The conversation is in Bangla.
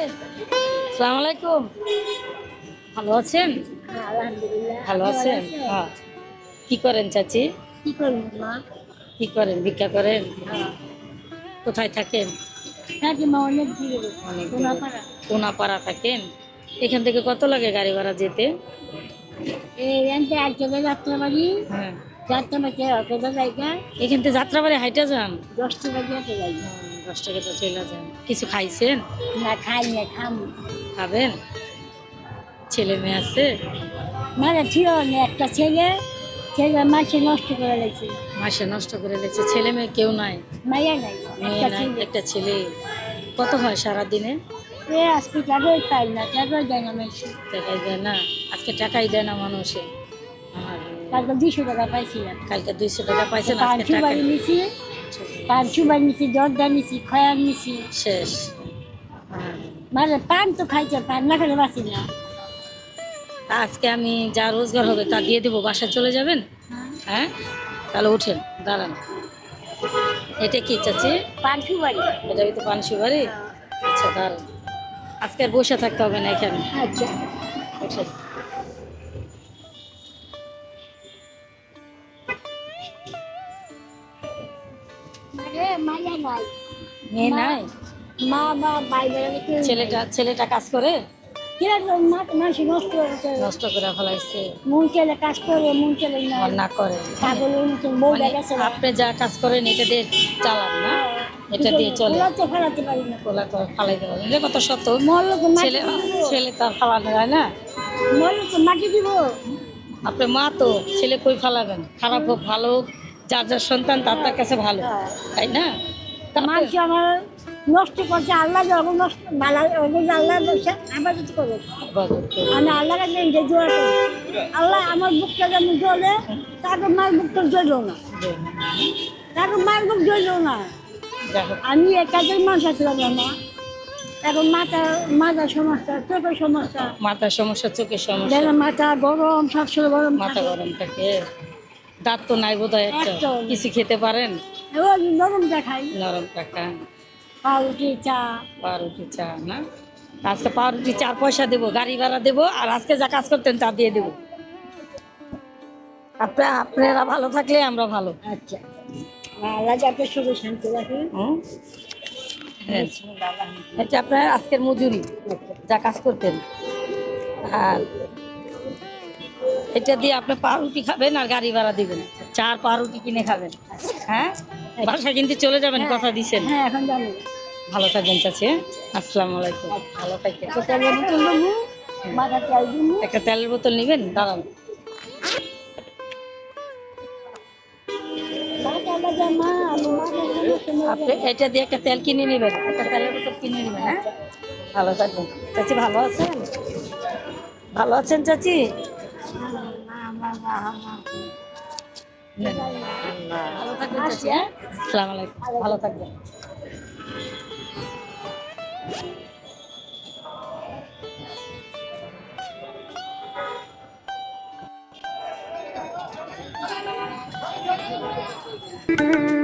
আসসালামু আলাইকুম। ভালো আছেন? ভালো আছেন? হ্যাঁ। কি করেন চাচি? কি করেন? ভিক্ষা করেন? কোথায় থাকেন। কোনাপাড়া। থাকেন? এখান থেকে কত লাগে গাড়ি ভাড়া যেতে? হ্যাঁ। এখান থেকে যাত্রাবাড়ি হাইটা যান? দশটা বাজে যাই। হুম, দশ টাকা তো চলে যান কিছু খাইছেন? না খাই না খাম। খাবেন? ছেলে মেয়ে আছে? মানে ছিল না একটা ছেলে। ছেলে মাসে নষ্ট করে লেগেছে। মাসে নষ্ট করে লেছে ছেলে মেয়ে কেউ নাই? মাইয়া নাই। মেয়ে নাই একটা ছেলে। কত হয় সারাদিনে? এ আজকে টাকাই পাই না টাকাই দেয় না মানুষ। টাকাই দেয় না? আজকে টাকাই দেয় না মানুষে? কালকে দুশো টাকা পাইছিলাম। কালকে দুইশো টাকা পাইছেন পান আজকে টাকা পান সুবাই নিছি জর্দা নিছি খয়ার নিছি শেষ। মানে পান তো খাইছে পান না খেলে বাঁচি না। আজকে আমি যা রোজগার হবে তা দিয়ে দেবো বাসায় চলে যাবেন? হ্যাঁ? তাহলে উঠেন দাঁড়ান। এটা কি চাচি? পান সুবাই এটা তো পান সুপারি? আচ্ছা দাঁড়ান। আজকে আর বসে থাকতে হবে না এখানে। আচ্ছা। মায়া নাই। মা বা ছেলেটা ছেলেটা কাজ করে? নষ্ট ফেলাইছে। মন চলে কাজ করে চলে না। করে। পাগল মতন বউ দেখাচ্ছে আপনি যা কাজ করেন এটা দিয়ে চালান না। এটা দিয়ে চলে। তো পারি না। কোলা তো ফালাইতে এটা কত সত্য? ছেলে ছেলে তো ফালানো যায় না। মরলো তো মাটি দিব। আপনি মা তো ছেলে কই ফালাবেন? খারাপ হোক ভালো হোক। যার যার সন্তান তার তার কাছে ভালো তাই না? মানুষ আমার নষ্ট করছে আল্লাহ যখন নষ্ট ভালো ওগুলো আল্লাহ যদি করব করে। আমি আল্লাহ কাছে এটা জোয়া করি আল্লাহ আমার বুকটা যেমন জ্বলে তাকে মার বুকটা জ্বললো না। তাকে মার বুক জ্বললো না। আমি এক কাজের মানুষ না। এখন মাথা মাথার সমস্যা চোখের সমস্যা। মাথার সমস্যা চোখের সমস্যা। মাথা গরম সবসময় গরম মাথা গরম থাকে। দাঁত তো নাই বোধ হয় কিছু খেতে পারেন? নরম দেখাই। নরম টাকা। পাউরুটি চা। পাউরুটি চা না? আজকে পাউরুটি চার পয়সা দেবো গাড়ি ভাড়া দেবো আর আজকে যা কাজ করতেন তা দিয়ে দেবো। আপনার আপনারা ভালো থাকলে আমরা ভালো। আচ্ছা। আল্লাহ যাকে শুধু শান্তি রাখি। হুম? হ্যাঁ। এটা আপনার আজকের মজুরি যা কাজ করতেন। আর এটা দিয়ে আপনি পাউরুটি খাবেন আর গাড়ি ভাড়া দিবেন। চার পাউরুটি কিনে খাবেন। হ্যাঁ? বাসা কিন্তু চলে যাবেন কথা দিছেন। হ্যাঁ এখন জানি ভালো থাকবেন চাচি হ্যাঁ? আসসালামু আলাইকুম। ভালো থাকবেন। একটা তেলের বোতল নেবেন? দাঁড়ান। আপনি এটা দিয়ে একটা তেল কিনে নেবেন। একটা তেলের বোতল কিনে নেবেন হ্যাঁ? ভালো থাকবেন। চাচি ভালো আছেন? ভালো আছেন চাচি। ভালো থাকবেন চাচি হ্যাঁ আসসালামু আলাইকুম ভালো থাকবেন নেব